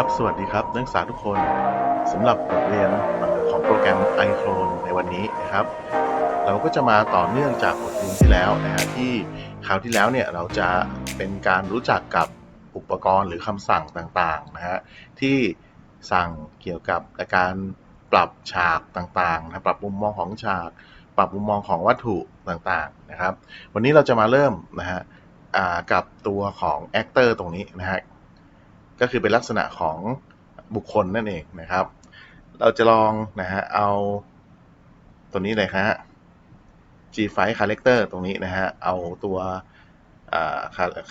ครับ สวัสดีครับนักศึกษาทุกคนสำหรับบทเรียนของโปรแกรม i c l o n ในวันนี้นะครับ เราก็จะมาต่อเนื่องจากบทเรียนที่แล้วนะฮะที่คราวที่แล้วเนี่ยเราจะเป็นการรู้จักกับอุปกรณ์หรือคำสั่งต่างๆนะฮะที่สั่งเกี่ยวกับการปรับฉากต่างๆนะปรับมุมมองของฉาก ปรับมุมมองของวัตถุต่างๆนะครับ วันนี้เราจะมาเริ่มนะฮะกับตัวของ actor ตรงนี้นะฮะ ก็คือเป็นลักษณะของบุคคลนั่นเองนะครับ เราจะลองนะฮะเอาตัวนี้เลยครับ G5 Character ตรงนี้นะฮะเอาตัวอ่า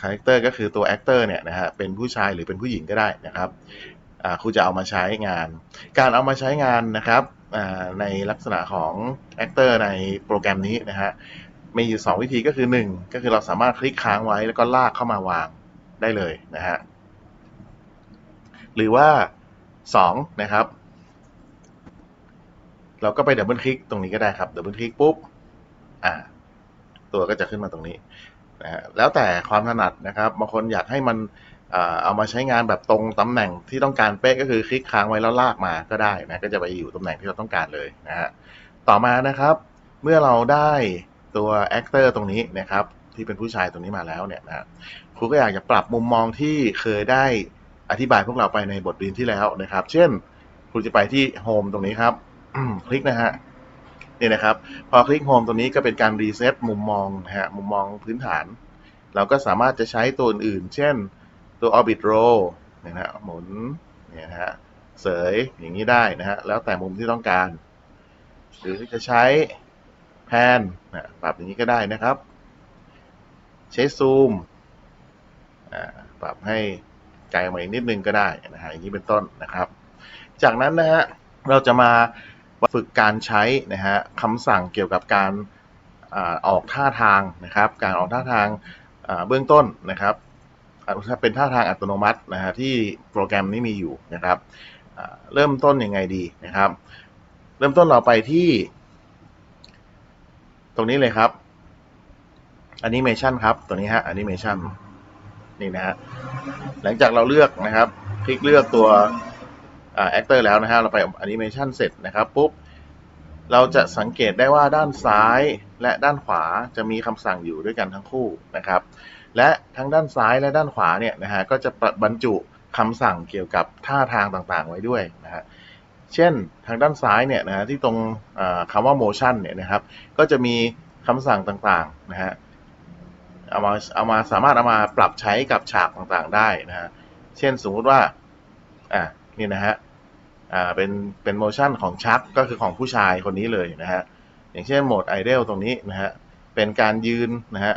Character ก็คือตัว Actor เนี่ยนะฮะเป็นผู้ชายหรือเป็นผู้หญิงก็ได้นะครับครูจะเอามาใช้งาน การเอามาใช้งานนะครับในลักษณะของ Actor ในโปรแกรมนี้นะฮะมีอยู่ 2 วิธีก็คือ 1 ก็คือเราสามารถคลิกค้างไว้แล้วก็ลากเข้ามาวางได้เลยนะฮะ หรือว่า 2 นะครับ เราก็ไปดับเบิลคลิกตรงนี้ก็ได้ครับดับเบิลคลิกปุ๊บอ่าตัวก็จะขึ้นมาตรงนี้นะฮะแล้วแต่ความถนัดนะครับบางคนอยากให้มันเอามาใช้งานแบบตรงตำแหน่งที่ต้องการเป๊ะก็คือคลิกค้างไว้แล้วลากมาก็ได้นะก็จะไปอยู่ตำแหน่งที่เราต้องการเลยนะฮะต่อมานะครับ เมื่อเราได้ตัว actor ตรงนี้นะครับ ที่เป็นผู้ชายตรงนี้มาแล้วเนี่ยนะครูก็อยากจะปรับมุมมองที่เคยได้ อธิบายพวกเราไปในบทเรียนที่แล้วนะครับ เช่นครูจะไปที่โฮมตรงนี้ครับคลิกนะฮะนี่นะครับ พอคลิกโฮมตรงนี้ก็เป็นการรีเซ็ตมุมมองนะฮะมุมมองพื้นฐาน เราก็สามารถจะใช้ตัวอื่น เช่นตัว orbit roll เนี่ยนะฮะหมุนเนี่ยนะฮะเสยอย่างนี้ได้นะฮะแล้วแต่มุมที่ต้องการ หรือจะใช้แพนนะปรับอย่างนี้ก็ได้นะครับ ใช้ซูมปรับให้ ไกลมาอีกนิดนึงก็ได้นะฮะอย่างนี้เป็นต้นนะครับ จากนั้นนะฮะเราจะมาฝึกการใช้นะฮะคำสั่งเกี่ยวกับการอาออกท่าทางนะครับ การออกท่าทางาเบื้องต้นนะครับเป็นท่าทางอัตโนมัตินะฮะที่โปรแกรมนี้มีอยู่นะครับเริ่มต้นยังไงดีนะครับ เริ่มต้นเราไปที่ ตรงนี้เลยครับ Animation ครับ ตัวนี้ฮะ Animation นี่นะฮะ หลังจากเราเลือกนะครับ คลิกเลือกตัวอ่า actor แล้วนะฮะเราไป animation เสร็จนะครับปุ๊บเราจะสังเกตได้ว่าด้านซ้ายและด้านขวาจะมีคำสั่งอยู่ด้วยกันทั้งคู่นะครับ และทั้งด้านซ้ายและด้านขวาเนี่ยนะฮะก็จะบรรจุคำสั่งเกี่ยวกับท่าทางต่างๆ ไว้ด้วยนะฮะเช่นทางด้านซ้ายเนี่ยนะฮะที่ตรงอ่าคำว่า motion เนี่ยนะครับ ก็จะมีคำสั่งต่างๆนะฮะ เอามาเอามาสามารถเอามาปรับใช้กับฉากต่างๆได้นะฮะเช่นสมมุติว่าอะนี่นะฮะอ่าเป็นเป็นโมชั่นของชักก็คือของผู้ชายคนนี้เลยนะฮะอย่างเช่นโหมดไอเดลตรงนี้นะฮะเป็นการยืนนะฮะ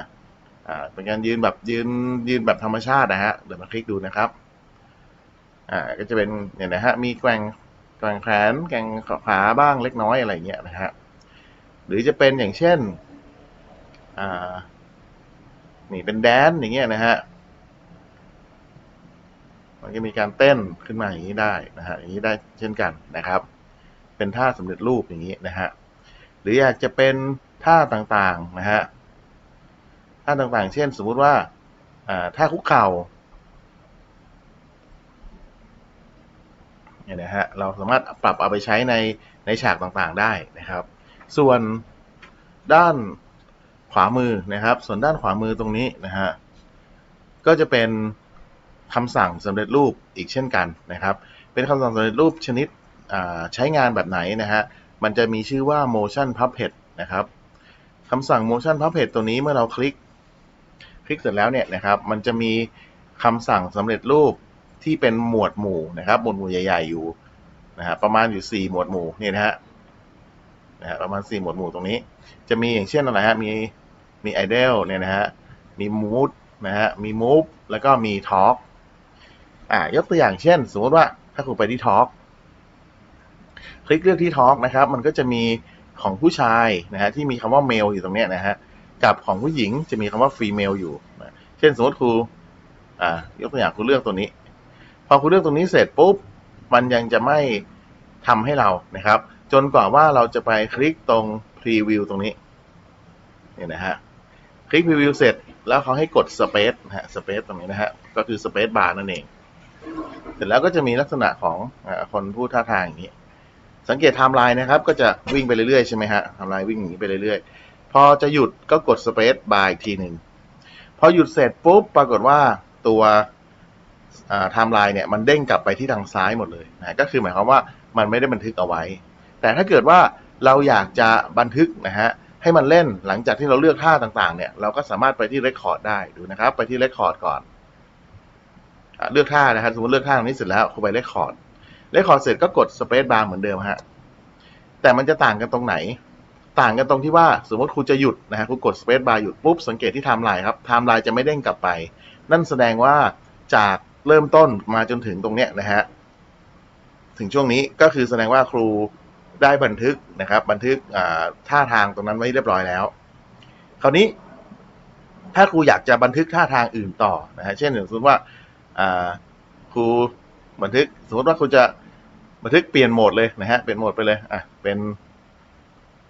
อ่าเป็นการยืนแบบยืนยืนแบบธรรมชาตินะฮะเดี๋ยวมาคลิกดูนะครับอ่าก็จะเป็นเนี่ยนะฮะมีแกว่งแกว่งแขนแกว่งขาบ้างเล็กน้อยอะไรเงี้ยนะฮะหรือจะเป็นอย่างเช่นอ่า นี่เป็นแดนอย่างเงี้ยนะฮะมันก็มีการเต้นขึ้นมาอย่างนี้ได้นะฮะอย่างนี้ได้เช่นกันนะครับ เป็นท่าสำเร็จรูปอย่างนี้นะฮะหรืออยากจะเป็นท่าต่างๆนะฮะท่าต่างๆ เช่น สมมุติว่าท่าคุกเข่าเนี่ยนะฮะเราสามารถปรับเอาไปใช้ในในฉากต่างๆได้นะครับ ส่วนด้าน ขวามือนะครับ ส่วนด้านขวามือตรงนี้นะฮะก็จะเป็นคำสั่งสำเร็จรูปอีกเช่นกันนะครับ เป็นคำสั่งสำเร็จรูปชนิดใช้งานแบบไหนนะฮะมันจะมีชื่อว่า motion puppet นะครับคำสั่ง motion puppet ตัวนี้เมื่อเราคลิก คลิกเสร็จแล้วเนี่ยนะครับมันจะมีคำสั่งสำเร็จรูปที่เป็นหมวดหมู่นะครับ หมวดหมู่ใหญ่ ๆ อยู่นะฮะประมาณอยู่ 4 หมวดหมู่นี่นะฮะนะฮะประมาณ 4 หมวดหมู่ตรงนี้ จะมีอย่างเช่นอะไรฮะมี มี idle เนี่ยนะฮะ มี mood นะฮะ มี move แล้วก็มี talk อ่ายกตัวอย่างเช่น สมมติว่าถ้าคุณไปที่ talk คลิกเลือกที่ talk นะครับ มันก็จะมีของผู้ชายนะฮะที่มีคำว่า male อยู่ตรงเนี้ยนะฮะ กับของผู้หญิงจะมีคำว่า female อยู่นะเช่นสมมติครูอ่ายกตัวอย่างครูเลือกตัวนี้ พอครูเลือกตรงนี้เสร็จปุ๊บ มันยังจะไม่ทำให้เรานะครับ จนกว่าว่าเราจะไปคลิกตรง preview ตรงนี้เนี่ยนะฮะ ลิก preview เสร็จแล้วเขาให้กด space นะฮะ space ตรงนี้นะฮะก็คือ space bar นั่นเอง เสร็จแล้วก็จะมีลักษณะของคนพูดท่าทางอย่างนี้ สังเกตไทม์ไลน์นะครับ ก็จะวิ่งไปเรื่อยๆใช่ไหมฮะไทม์ไลน์วิ่งอย่างนี้ไปเรื่อยๆ พอจะหยุดก็กด Space Bar อีกทีหนึ่งพอหยุดเสร็จปุ๊บปรากฏว่าตัวไทม์ไลน์เนี่ยมันเด้งกลับไปที่ทางซ้ายหมดเลยนะก็คือหมายความว่ามันไม่ได้บันทึกเอาไว้ แต่ถ้าเกิดว่าเราอยากจะบันทึกนะฮะ ให้มันเล่นหลังจากที่เราเลือกท่าต่างๆ เนี่ย เราก็สามารถไปที่ Record ได้ดูนะครับ ไปที่ Record ก่อนเลือกท่านะครับสมมติเลือกท่าตรงนี้เสร็จแล้วเข้าไป Record Record เสร็จก็กด Space Bar เหมือนเดิมฮะแต่มันจะต่างกันตรงไหน ต่างกันตรงที่ว่าสมมติครูจะหยุดนะฮะครูกด Space Bar หยุดปุ๊บสังเกตที่ไทม์ไลน์ครับไทม์ไลน์จะไม่เด้งกลับไป นั่นแสดงว่าจากเริ่มต้นมาจนถึงตรงเนี้ยนะฮะถึงช่วงนี้ก็คือแสดงว่าครู ได้บันทึกนะครับ บันทึกท่าทางตรงนั้นไว้เรียบร้อยแล้ว คราวนี้ถ้าครูอยากจะบันทึกท่าทางอื่นต่อนะฮะเช่นสมมติว่าครูบันทึกสมมติว่าครูจะบันทึกเปลี่ยนโหมดเลยนะฮะเปลี่ยนโหมดไปเลยอะเป็น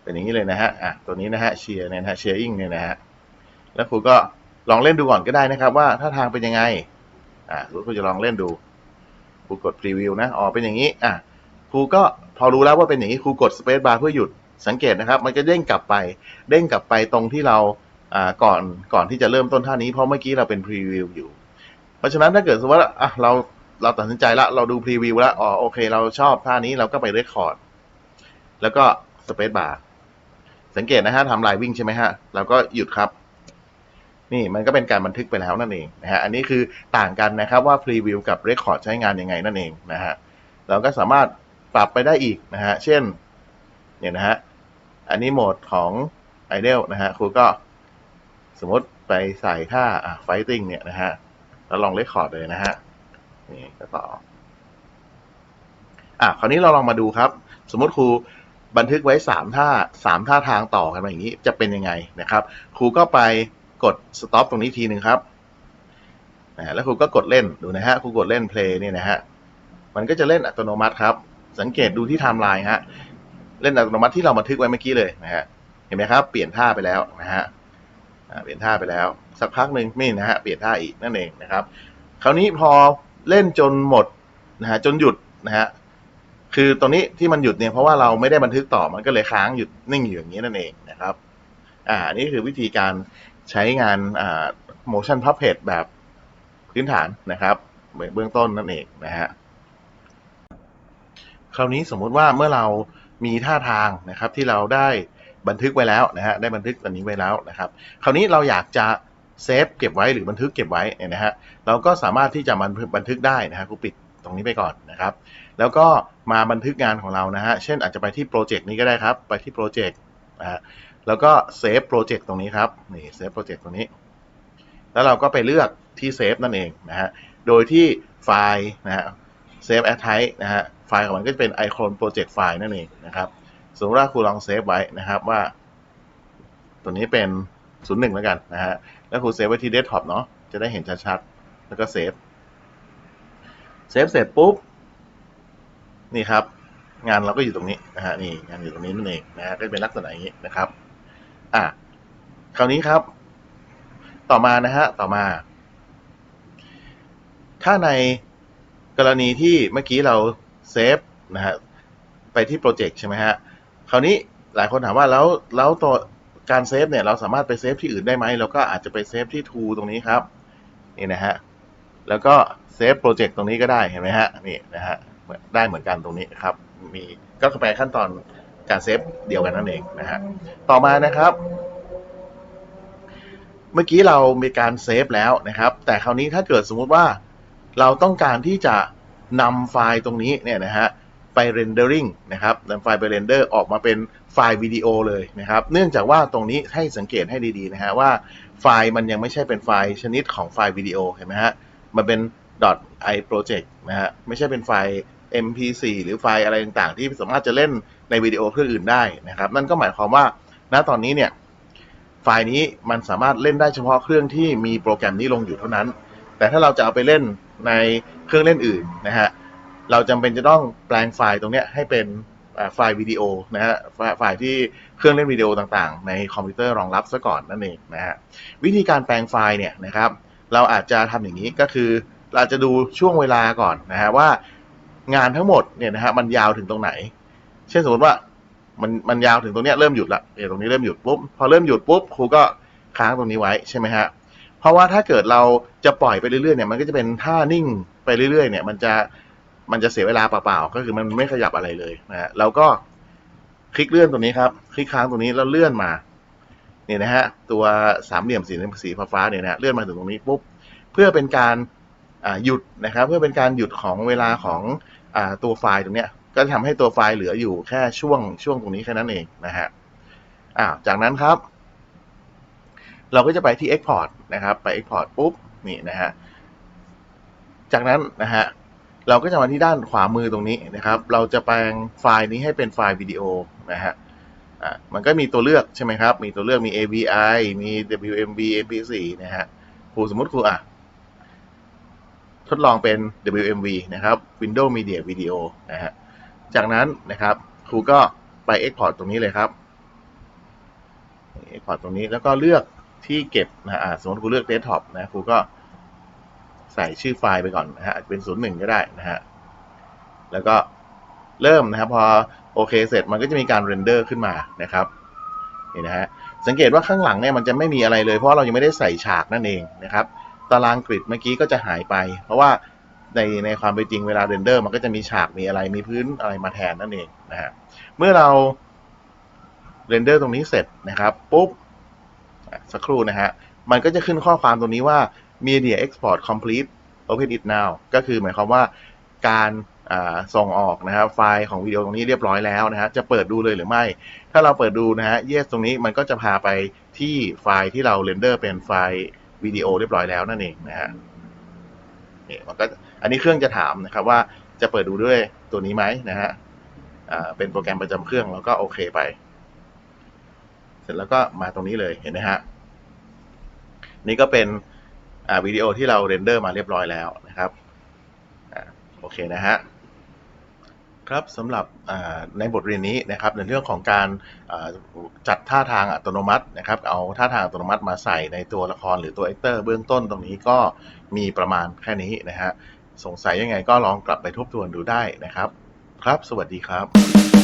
เป็นอย่างนี้เลยนะฮะอะตัวนี้นะฮะเชียร์เนี่ยนะฮะเชียร์อิงเนี่ยนะฮะแล้วครูก็ลองเล่นดูก่อนก็ได้นะครับ ว่าท่าทางเป็นยังไงอ่าสมมติครูจะลองเล่นดูครูกดพรีวิวนะอ๋อเป็นอย่างนี้อะ รูก็พอรู้แล้วว่าเป็นอย่างนี้ครูกดสเปซบาร์เพื่อหยุดสังเกตนะครับ มันจะเด้งกลับไป เด้งกลับไปตรงที่เราก่อนก่อนที่จะเริ่มต้นท่านี้เพราะเมื่อกี้เราเป็นพรีวิวอยู่ เพราะฉะนั้นถ้าเกิดสมมติว่าอะเราเราตัดสินใจละเราดูพรีวิวแล้วอ๋อโอเค เราชอบท่านี้เราก็ไปเรคคอร์ดแล้วก็สเปซบาร์สังเกตนะฮะทำลายวิ่งใช่ไหมฮะเราก็หยุดครับ นี่มันก็เป็นการบันทึกไปแล้วนั่นเองนะฮะอันนี้คือต่างกันนะครับว่าพรีวิวกับเรคคอร์ดใช้งานยังไงนั่นเองนะฮะเราก็สามารถ ปรับไปได้อีกนะฮะ เช่น เนี่ยนะฮะ อันนี้โหมดของ i d ด l นะฮะครูก็สมมติไปใส่ท่าอะ fighting เนี่ยนะฮะ แล้วลองเรคคอร์ดเลยนะฮะ นี่ก็ต่อ อะ คราวนี้เราลองมาดูครับ สมมติครูบันทึกไว้สามท่าสามท่าทางต่อกันมาอย่างนี้ จะเป็นยังไงนะครับ ครูก็ไปกด stop ตรงนี้ทีหนึ่งครับนะแล้วครูก็กดเล่นดูนะฮะครูกดเล่น play เนี่ยนะฮะ มันก็จะเล่นอัตโนมัติครับ สังเกตดูที่ไทม์ไลน์ฮะเล่นอัตโนมัติที่เราบันทึกไว้เมื่อกี้เลยนะฮะเห็นไหมครับ เปลี่ยนท่าไปแล้วนะฮะเปลี่ยนท่าไปแล้ว สักพักหนึ่งนี่นะฮะเปลี่ยนท่าอีกนั่นเองนะครับ คราวนี้พอเล่นจนหมดนะฮะจนหยุดนะฮะคือตรงนี้ที่มันหยุดเนี่ยเพราะว่าเราไม่ได้บันทึกต่อมันก็เลยค้างหยุดนิ่งอยู่อย่างนี้นั่นเองนะครับอ่านี่คือวิธีการใช้งานอ่า motion puppet แบบพื้นฐานนะครับเบื้องต้นนั่นเองนะฮะ คราวนี้สมมุติว่าเมื่อเรามีท่าทางนะครับที่เราได้บันทึกไว้แล้วนะฮะได้บันทึกตัวนี้ไว้แล้วนะครับ คราวนี้เราอยากจะเซฟเก็บไว้หรือบันทึกเก็บไว้เนี่ยนะฮะเราก็สามารถที่จะบันทึกบันทึกได้นะฮะครูปิดตรงนี้ไปก่อนนะครับ แล้วก็มาบันทึกงานของเรานะฮะเช่นอาจจะไปที่โปรเจกต์นี้ก็ได้ครับ ไปที่โปรเจกต์นะฮะแล้วก็เซฟโปรเจกต์ตรงนี้ครับนี่เซฟโปรเจกต์ตรงนี้ แล้วเราก็ไปเลือกที่เซฟนั่นเองนะฮะโดยที่ไฟล์นะฮะเซฟแอดไทนะฮะ ไฟล์ของมันก็จะเป็นไอคอนโปรเจกต์ไฟล์นั่นเองนะครับสมมติว่าครูลองเซฟไว้นะครับว่า ตัวนี้เป็น 01 แล้วกันนะฮะแล้วครูเซฟไว้ที่เดสก์ท็อปเนาะจะได้เห็นชัดๆ แล้วก็เซฟเซฟเสร็จปุ๊บ นี่ครับ งานเราก็อยู่ตรงนี้นะฮะนี่งานอยู่ตรงนี้นั่นเองนะฮะก็เป็นลักษณะอย่างนี้นะครับอะคราวนี้ครับ ต่อมานะฮะต่อมา ถ้าในกรณีที่เมื่อกี้เรา เซฟนะฮะไปที่โปรเจกต์ใช่ไหมฮะคราวนี้หลายคนถามว่าแล้วแล้วตัวการเซฟเนี่ยเราสามารถไปเซฟที่อื่นได้ไหมเราก็อาจจะไปเซฟที่ to ตรงนี้ครับนี่นะฮะแล้วก็เซฟโปรเจกต์ตรงนี้ก็ได้เห็นไหมฮะนี่นะฮะได้เหมือนกันตรงนี้ครับมีก็แปขั้นตอนการเซฟเดียวกันนั่นเองนะฮะต่อมานะครับ เมื่อกี้เรามีการเซฟแล้วนะครับ แต่คราวนี้ถ้าเกิดสมมุติว่าเราต้องการที่จะ นำไฟล์ตรงนี้เนี่ยนะฮะไปเรนเดอริงนะครับนำไฟล์ไปเรนเดอร์ออกมาเป็นไฟล์วิดีโอเลยนะครับ เนื่องจากว่าตรงนี้ให้สังเกตให้ดีๆนะฮะว่าไฟล์มันยังไม่ใช่เป็นไฟล์ชนิดของไฟล์วิดีโอเห็นไหมฮะ มันเป็น .iproject นะฮะ ไม่ใช่เป็นไฟล์ mp4 หรือไฟล์อะไรต่างๆ ที่สามารถจะเล่นในวิดีโอเครื่องอื่นได้นะครับ นั่นก็หมายความว่า ณ ตอนนี้เนี่ย ไฟล์นี้มันสามารถเล่นได้เฉพาะเครื่องที่มีโปรแกรมนี้ลงอยู่เท่านั้น แต่ถ้าเราจะเอาไปเล่น ในเครื่องเล่นอื่นนะฮะเราจำเป็นจะต้องแปลงไฟล์ตรงนี้ให้เป็นไฟล์วิดีโอนะฮะไฟล์ที่เครื่องเล่นวิดีโอต่างๆ ในคอมพิวเตอร์รองรับซะก่อนนั่นเองนะฮะวิธีการแปลงไฟล์เนี่ยนะครับ เราอาจจะทำอย่างนี้ก็คือเราจะดูช่วงเวลาก่อนนะฮะว่างานทั้งหมดเนี่ยนะฮะมันยาวถึงตรงไหน เช่นสมมติว่ามันมันยาวถึงตรงเนี้ยเริ่มหยุดละเนี่ยตรงนี้เริ่มหยุดปุ๊บพอเริ่มหยุดปุ๊บครูก็ค้างตรงนี้ไว้ใช่ไหมฮะ ราะว่าถ้าเกิดเราจะปล่อยไปเรื่อยๆเนี่ยมันก็จะเป็นท่านิ่งไปเรื่อยๆ เนี่ย มันจะมันจะเสียเวลาเปล่าๆก็คือมันไม่ขยับอะไรเลยนะฮะเราก็คลิกเลื่อนตรงนี้ครับ คลิกค้างตรงนี้แล้วเลื่อนมาเนี่ยนะฮะตัวสามเหลี่ยมสีสีฟ้าเนี่ยนะฮะเลื่อนมาถึงตรงนี้ปุ๊บเพื่อเป็นการหยุดนะครับ เพื่อเป็นการหยุดของเวลาของอตัวไฟล์ตรงเนี้ยก็จะทำให้ตัวไฟล์เหลืออยู่แค่ช่วงช่วงตรงนี้แค่นั้นเองนะฮะอ่าจากนั้นครับ เราก็จะไปที่ Export นะครับ ไป Export ปุ๊บนี่นะฮะจากนั้นนะฮะเราก็จะมาที่ด้านขวามือตรงนี้นะครับ เราจะแปลงไฟล์นี้ให้เป็นไฟล์วิดีโอนะฮะอ่ามันก็มีตัวเลือกใช่ไหมครับ มีตัวเลือกมี AVI มี WMV MP4 นะฮะครูสมมติครูอะทดลองเป็น WMV นะครับ Windows Media Video นะฮะ จากนั้นนะครับครูก็ไป Export ตรงนี้เลยครับ Export ตรงนี้แล้วก็เลือก ที่เก็บนะอ่าสมมติครูเลือก Desktop นะครูก็ใส่ชื่อไฟล์ไปก่อนนะฮะอาจจะเป็น 01 ก็ได้นะฮะแล้วก็เริ่มนะครับ พอโอเคเสร็จมันก็จะมีการเรนเดอร์ขึ้นมานะครับนี่นะฮะสังเกตว่าข้างหลังเนี่ยมันจะไม่มีอะไรเลยเพราะเรายังไม่ได้ใส่ฉากนั่นเองนะครับ ตารางกริดเมื่อกี้ก็จะหายไป เพราะว่าในในความเป็นจริงเวลาเรนเดอร์ มันก็จะมีฉากมีอะไรมีพื้นอะไรมาแทนนั่นเองนะฮะเมื่อเราเรนเดอร์ตรงนี้เสร็จนะครับปุ๊บ สักครู่นะฮะ มันก็จะขึ้นข้อความตรงนี้ว่า media export complete open it now ก็คือหมายความว่าการส่งออกนะครับไฟล์ของวิดีโอตรงนี้เรียบร้อยแล้วนะฮะจะเปิดดูเลยหรือไม่ ถ้าเราเปิดดูนะฮะ yes ตรงนี้มันก็จะพาไปที่ไฟล์ที่เราเรนเดอร์เป็นไฟล์วิดีโอเรียบร้อยแล้วนั่นเองนะฮะนี่มันก็อันนี้เครื่องจะถามนะครับว่าจะเปิดดูด้วยตัวนี้ไหมนะฮะเป็นโปรแกรมประจำเครื่องแล้วก็โอเคไป เสร็จแล้วก็มาตรงนี้เลยเห็นไหมฮะนี่ก็เป็นวิดีโอที่เราเรนเดอร์มาเรียบร้อยแล้วนะครับอโอเคนะฮะครับสำหรับในบทเรียนนี้นะครับในเรื่องของการจัดท่าทางอัตโนมัตินะครับเอาท่าทางอัตโนมัติมาใส่ในตัวละครหรือตัวเอ c เตอร์เบื้องต้นตรงนี้ก็มีประมาณแค่นี้นะฮะสงสัยยังไงก็ลองกลับไปทบทวนดูได้นะครับ ครับ สวัสดีครับ